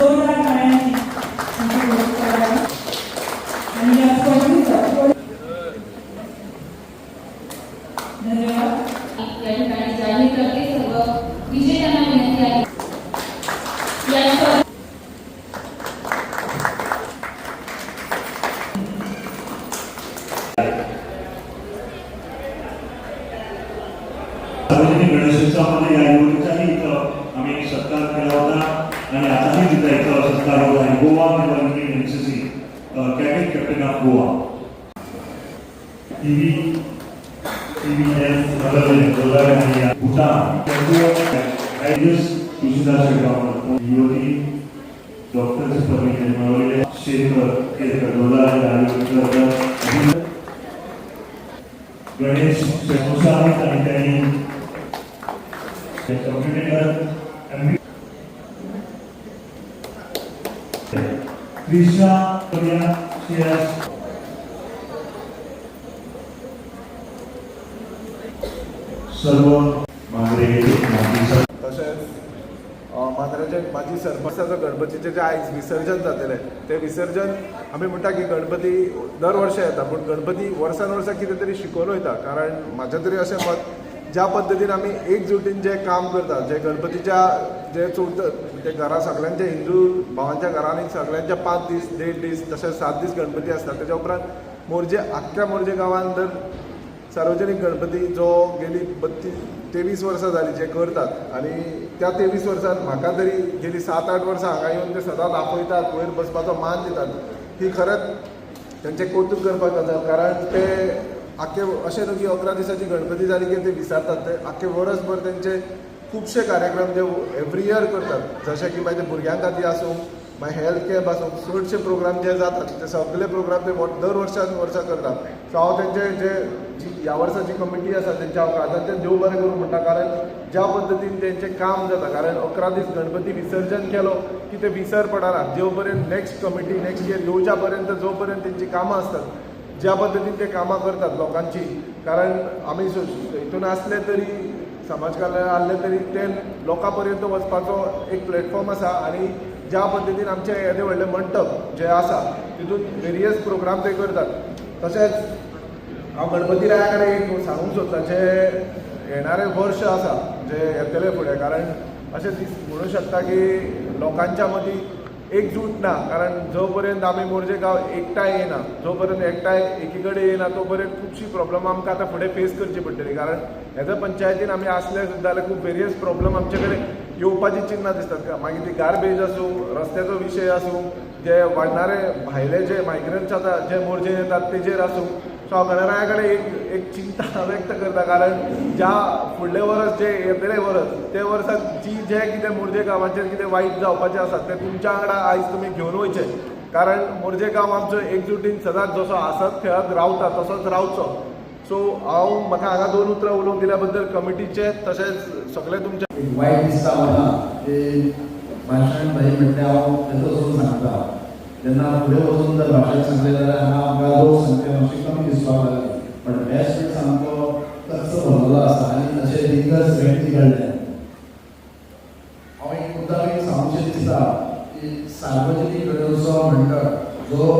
जोरदार टाळ्यांनी त्यांची आणि या धन्यवाद. या ठिकाणी जाहीर करते सर्व. विजेत्यांना विनंती आहे. गणेश स्वयंसाहित आणि त्यांनी कृष्णा प्रिया श्रेयस सर्व जी सरपंचाचं गणपतीचे जे आयज विसर्जन जातलें ते विसर्जन आमी म्हणटा की गणपती दर वर्सा येता पूण गणपती वर्सान वर्सा कितें तरी शिकोवन वयता कारण म्हाजें तरी अशें मत ज्या पद्दतीन आमी एकजुटीन जें काम करतात जे गणपतीच्या जे चवथ म्हणजे घरा सगळ्यांच्या हिंदू भावांच्या घरांनी सगळ्यांच्या पांच दीस देड दीस तशेंच सात दीस गणपती आसता तेच्या उपरांत मोरजे आख्ख्या मोरजे गांवांत तर सार्वजनीक गणपती जो गेली बत्तीस तेवीस वर्सां जाली जे करतात. आनी त्या तेवीस वर्सांत म्हाका तरी गेली सात आठ वर्सां हांगा येवन ते सदांच आपयतात वयर बसपाचो मान दितात. ही खरेंच तेंचें कौतूक करपाक गजाल कारण ते आख्खे अशें न्हू की अकरा दिसांची गणपती जाली की ते विसारतात. ते आख्खे वर्सभर तेंचे खुबशे कार्यक्रम जे एवरी इयर करतात. जशे की मागीर ते भुरग्यां खातीर आसूं मागीर हेल्थ कॅम्प आसूं चडशे प्रोग्राम जे जातात ते सगळे प्रोग्राम ते दर वर्सान वर्सा करतात. सो हांव तेंचे जे जी ह्या वर्साची कमिटी आसा तेंच्या हांव देव बरें करूं म्हणटा कारण ज्या पद्दतीन तेंचें काम जाता कारण अकरा दीस गणपती विसर्जन केलो की ते विसर पडना जेव पर्यंत नेक्स्ट कमिटी नेक्स्ट इयर येवच्या पर्यंत जो पर्यंत तेंची कामां असतात ज्या पद्दतीन ते कामां करतात लोकांची. कारण आमी हितून आसले तरी समाज कल्याण आसले तरी ते लोकां पर्यंत वचपाचो एक प्लॅटफॉर्म आसा आनी ज्या पद्दतीन आमचे येदे व्हडले मंडप जे आसा तितून वेरियस प्रोग्राम ते करतात. तशेंच हांव गणपती राया कडेन एक सांगूंक सोदता जे येणारे वर्ष आसा जे येतले फुडें कारण अशें दीस म्हणूंक शकता की लोकांच्या मदीं एकजूट ना. कारण जो पर्यंत आमी मोरजे गांव एकठांय येना जो पर्यंत एकठांय एकी कडेन येना तो पर्यंत खुबशीं प्रॉब्लम आमकां आतां फुडें फेस करची पडटली कारण हेज्या पंचायतीन आमी आसले सुद्दां जाल्यार खूब वेरियस प्रॉब्लम आमचे कडेन येवपाची चिन्नां दिसतात. मागीर ती गार्बेज आसूं रस्त्याचो विशय आसूं जे वाडणारे भायले जे मायग्रंट्स आसा जे मोरजे येतात तेजेर आसूं सो गणराया कडेन एक एक चिंता व्यक्त करता कारण ज्या फुडले वर्स जे येतले वर्स ते वर्साक जी जे कितें मुर्जे गांवाचेर कितें वायट जावपाचें आसा तें तुमच्या वांगडा आयज तुमी घेवन वयचे. कारण मुर्जे गांव आमचो एकजुटीन सदांच जसो आसत खेळत रावता तसोच रावचो. सो हांव म्हाका हांगा दोन उतरां उलोवंक दिल्या बद्दल कमिटीचे तशेंच सगळे तुमचे वायट दिसता म्हाका ते भाशण भाई म्हटलें हांव तेचो सांगता. त्यांना पुढे वचून जर भाशण सांगलें जाल्यार हांगा आमकां लोक सांगचे मातशें कमी दिसपाक लागले पण बेस्ट सामको कच्च भरलेलो आसा आनी अशे दिग्गज व्यक्ती घडले हांव एक मुद्दा एक सांगूंशें दिसता की सार्वजनीक गणोत्सव म्हणटा जो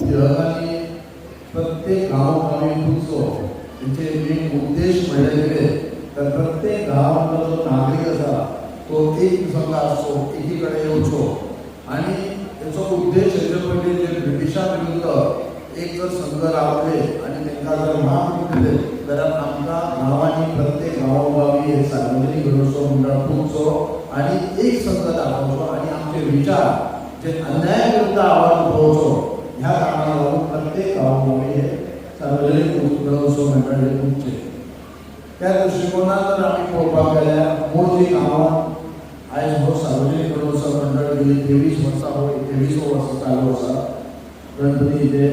टिळकांनी प्रत्येक गांव गावी पुजचो तेचे मेन उद्देश म्हणले कितें तर प्रत्येक गावातला जो नागरिक असा तो एक दिसांका असतो एकीकडे कडेन आणि आनी उद्देश हेजे पयलीं जे ब्रिटिशां विरुद्ध एक जर संघ रावले आनी तांकां जर नाम दिले जाल्यार आमकां गांवांनी प्रत्येक गांवोगावी हे सार्वजनीक गणोत्सव मंडळ पुजचो आनी एक संघ दाखोवचो आनी आमचे विचार जे अन्याया विरुद्ध आवाज उठोवचो ह्या कारणाक लागून प्रत्येक गांवोगावी हे सार्वजनीक गणेशोत्सव मंडळ हे पुजचे त्या दृश्टिकोनात जर आमी पळोवपाक गेल्यार जी गांवांत आज हो सार्वजनिक गणोत्सव मंडळ गेली तेवीस वर्षा हो तेवीस वर्ष चालू असा गणपती जे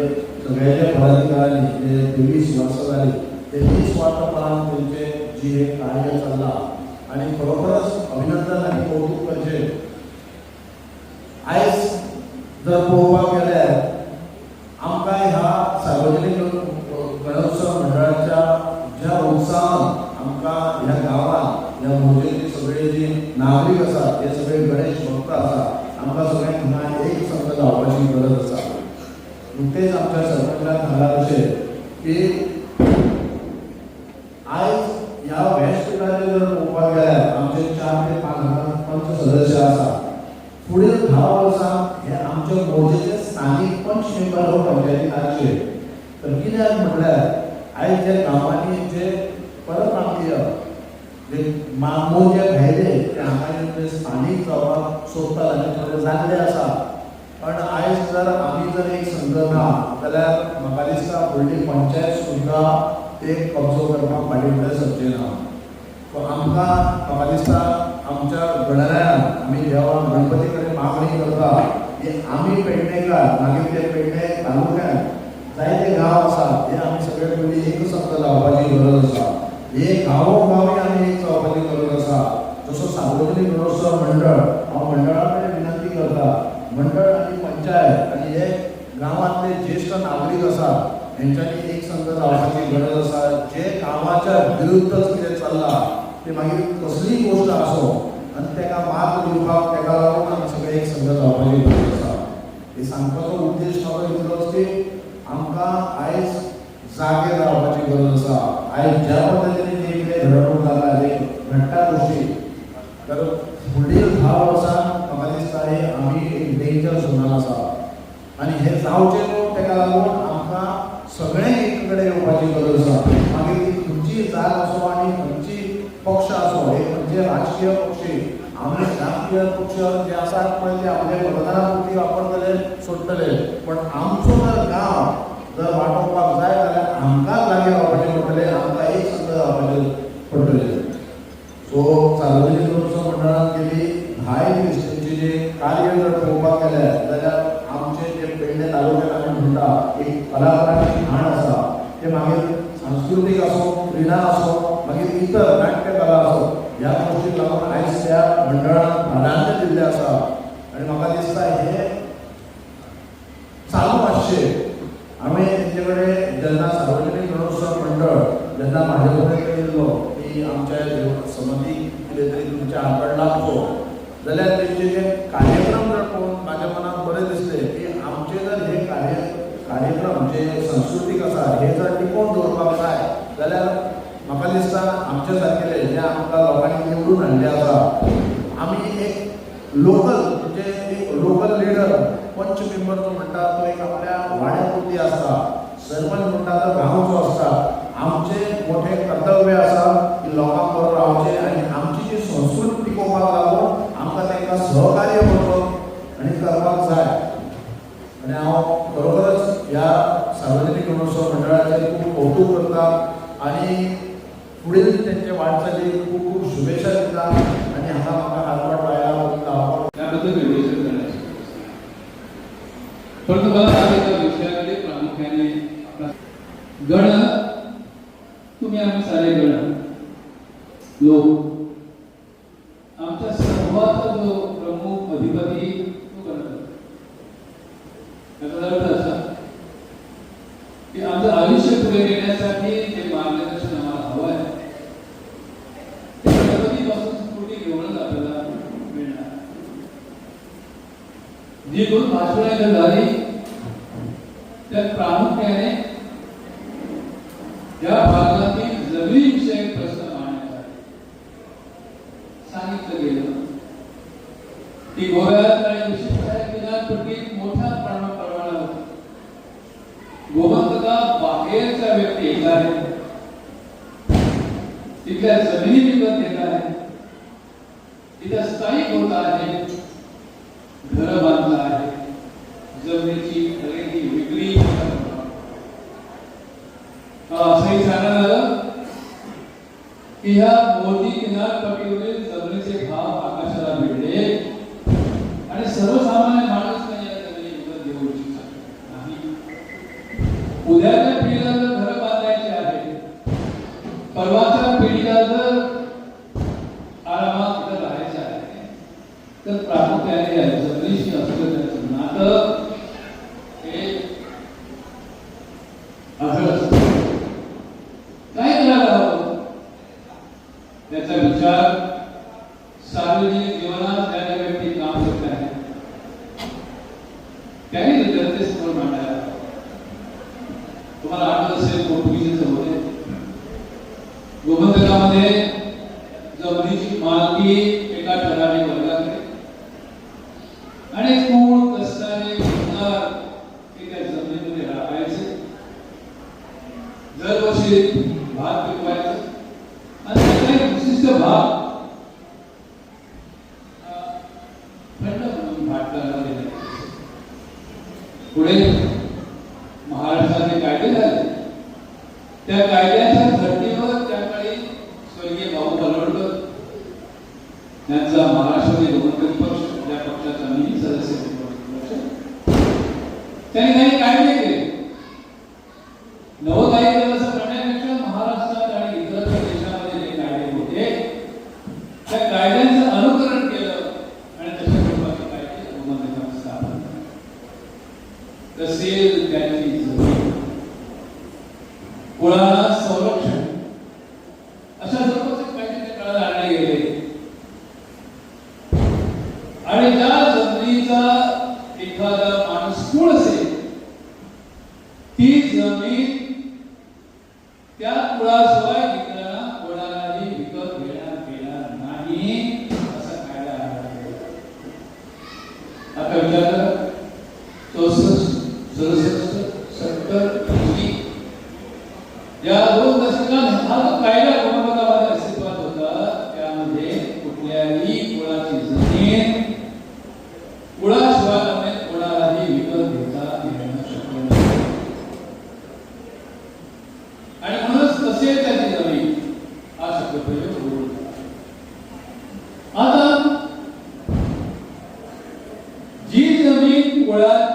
सगळ्याच्या पदाधिकाऱ्यांनी जे तेवीस वर्सां जाली तेवीस वर्सां त्यांचे जी हे कार्य चालला. आणि खरोखरच अभिनंदन आणि कौतुक करचें आयज जर पळोवपाक गेल्यार आमकां ह्या सार्वजनीक गणोत्सव मंडळाच्या ज्या उत्साहान आमकां ह्या गांवांत ह्या मोजेची सगळे जी नागरीक आसात ते सगळे गणेश भक्त आसात आमकां सगळ्यांक हांगा एक संघ जावपाची गरज आसा नुकतेच आमच्या सरपंचान सांगला तशें की आयज ह्या व्यासपीठाचेर जर पळोवपाक गेल्यार आमचे चार ते पांच हजार पंच सदस्य आसात फुडें धा वर्सां हे आमचे मोजेचे स्थानीक पंच मेंबर हो पंचायती राजचे तर कित्याक म्हटल्यार आयज जे परत आपली परप्रांतीय जे मा- भायले ते हांगा येवन जे स्थानीक जावपाक सोदतात आनी जाल्ले आसा पण आयज जर आमी जर एक संघ ना जाल्यार म्हाका दिसता व्हडली पंचायत सुद्दां ते कब्जो करपाक फाटीं फुडें सरचें ना सो आमकां म्हाका दिसता आमच्या गणरायान आमी देवान गणपती कडेन मागणी करता की आमी पेडणेकार मागीर ते पेडणे तालुक्यान जायते गांव आसात ते आमी सगळे पयलीं एक संघ जावपाची गरज आसा हे गांवोगावी आम्ही एक जावपाची गरज आसा जसो सार्वजनीक गणोत्सव मंडळ हांव मंडळा कडेन विनंती करता। मंडळ आनी पंचायत आनी हे गावातले ज्येष्ठ नागरीक असा। हेंच्यांनी एक संघ जावपाची गरज आसा जे गावाच्या विरुद्धच कितें चल्लां ते मागीर कसलीय गोश्ट आसो आनी तेका मात दिवपाक तेका लागून आमी सगळे एक संघ जावपाची गरज आसा हे सांगपाचो उद्देश म्हाका इतलोच की आमकां आयज जागे रावपाची गरज आसा. आयज ज्या पद्दतीन जे कितें घडणूक जाला जे घडटा गोश्टी तर फुडलीं धा वर्सां म्हाका दिसता हे आमी एक डेंजर झोनान आसा. आनी हे जावचे न्हू ताका लागून आमकां सगळें एक कडेन येवपाची गरज आसा. मागीर ती खंयची जात आसूं आनी खंयची पक्ष आसूं हे खंयचे राजकीय पक्ष. आमचे राजकीय पक्ष जे आसात पळय ते आपले मतदाना वापरतले सोडटले पण आमचो जर गांव जर वाटोवपाक जाय जाल्यार आमकां जागे रावपाचें पडटलें आमकां एक सुद्दां रावपाचें पडटलें सो सार्वजनीक गणोत्सव मंडळान गेली धा एक जे कार्य जर पळोवपाक गेल्यार जाल्यार आमचे जे पेडणे तालुक्यात आमी म्हणटा एक कलाकाराची घाण आसा ते मागीर सांस्कृतीक आसो क्रिडा आसो मागीर इतर नाट्य कला असो ह्या गोश्टीक लागून आयज त्या मंडळान प्राधान्य दिल्लें आसा आनी म्हाका दिसता हे चालू मातशें हांवें तेंचे कडेन जेन्ना सार्वजनीक गणोत्सव मंडळ जेन्ना म्हाजे कडेन येयल्लो की आमच्या समती कितें तरी तुमच्या हातकड लागचो जाल्यार तेंचे जे कार्यक्रम जर पळोवन म्हाज्या मनाक बरें दिसलें की आमचे जर हे कार्य कार्यक्रम जे संस्कृतीक आसा हे जर टिकोवन दवरपाक जाय जाल्यार म्हाका दिसता आमचे सारकेले जे आमकां लोकांनी निवडून हाडले आसा आमी एक लोकल म्हणजे एक लोकल लिडर पंच मेंबर जो म्हणटा तो एक आपल्या वाड्यापुरती आसता सरपंच म्हणटा तो गांवचो आसता आमचे मोठे कर्तव्य आसा की लोकां बरोबर रावचें आनी आमची जी संस्कृती टिकोवपाक लागून आमकां तांकां सहकार्य करप आनी करपाक जाय. आनी हांव बरोबरच ह्या सार्वजनीक गणोत्सव मंडळाचें खूब कौतुक करता आनी पुढील त्यांच्या वाटचाली खूप खूप शुभेच्छा दिता आणि हा माझा हातभार लायला लावपाक त्याबद्दल विवेचन करण्याची परंतु मला सांगितलं एका विषयाकडे प्रामुख्याने गण गणपतीपासून स्फूर्ती आपल्याला मिळणार जी दोन भाषणे झाली त्यात प्रामुख्याने या भागातील जमिनी विषयक प्रश्न मांडण्यात सांगितलं गेलं की गोव्यात आणि विशिष्ट किनारपट्टीत मोठ्या प्रमाणावर गोमंतका बाहेरच्या व्यक्ती येत आहेत तिथल्या जमिनी त्या ठिकाणी काढले गेले नवोदय दिवस करण्यापेक्षा महाराष्ट्रात आणि इतर देशामध्ये जे कायदे होते त्या कायद्यांचं अनुकरण केलं आणि तशा स्वरूपाचे कायदे अंमलबजावणी स्थापन तसेच त्यांची कुळाला संरक्षण अशा स्वरूपाचे कायदे त्या काळात आणले गेले. आणि त्या जमिनीचा एखादा माणूस कुळ Diz equal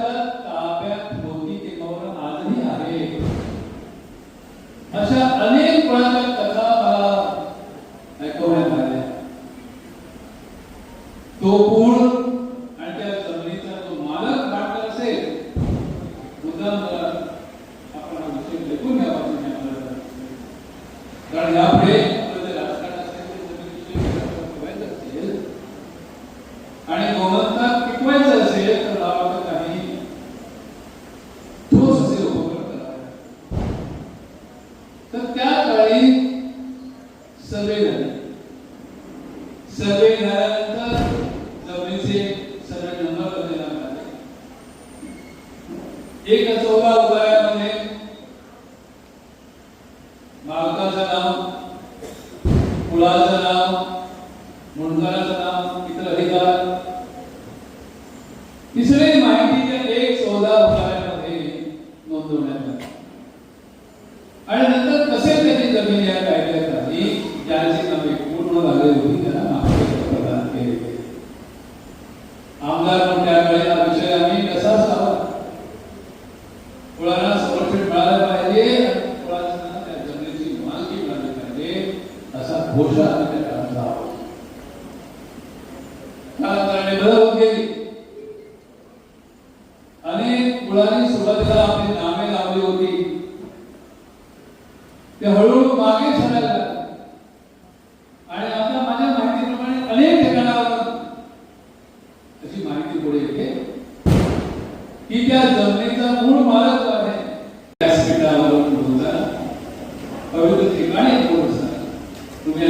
तर त्या काळी la vida, la vida, la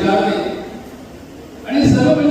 विचारले आणि सर्व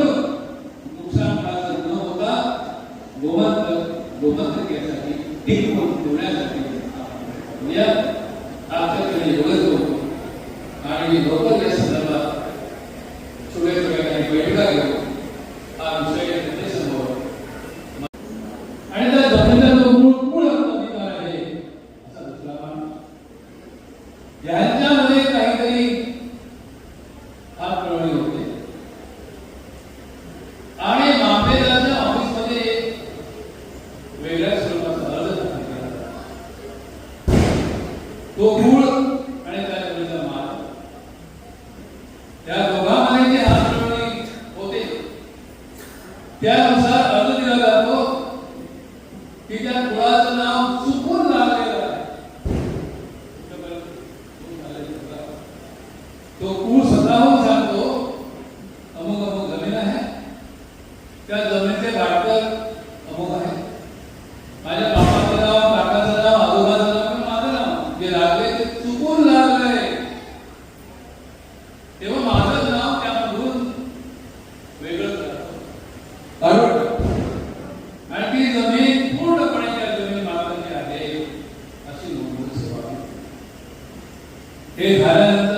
तो मूळ आणि त्या मुलीचा मार्ग त्या दोघांमध्ये जी हाताळणी होते त्यानुसार जमीन पूर्णपणे त्या जमीन मालकाची आहे अशी हे झालं.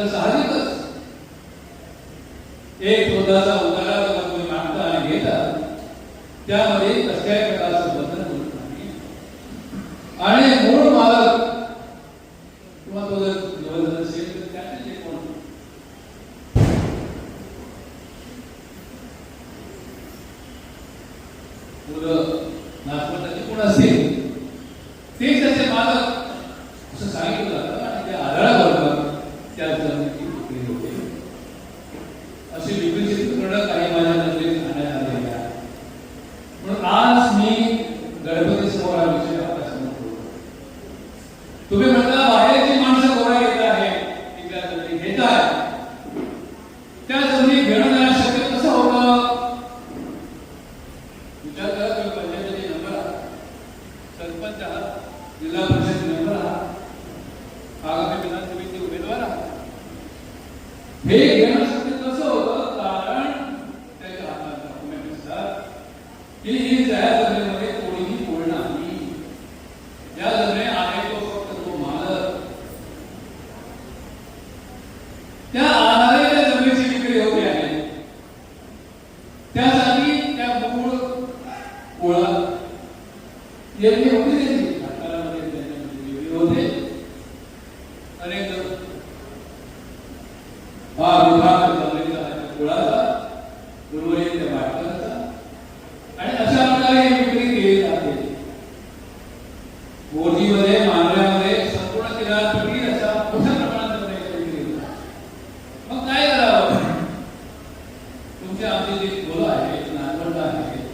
आपली जी मुलं आहेत नातवंड आहेत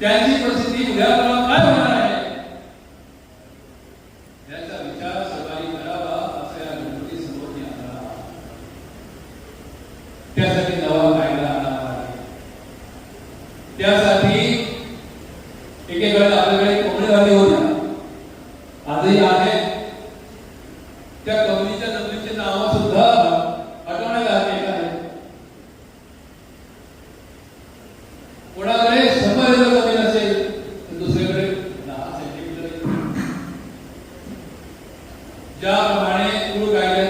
त्यांची प्रसिद्धी उद्या काय होणार आहे? em lugar né?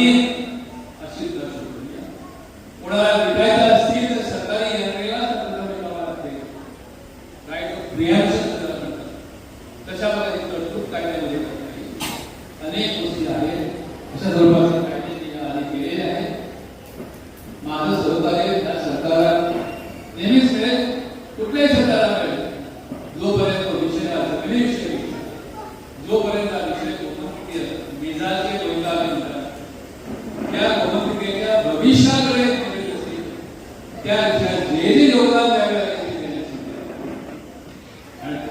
Davi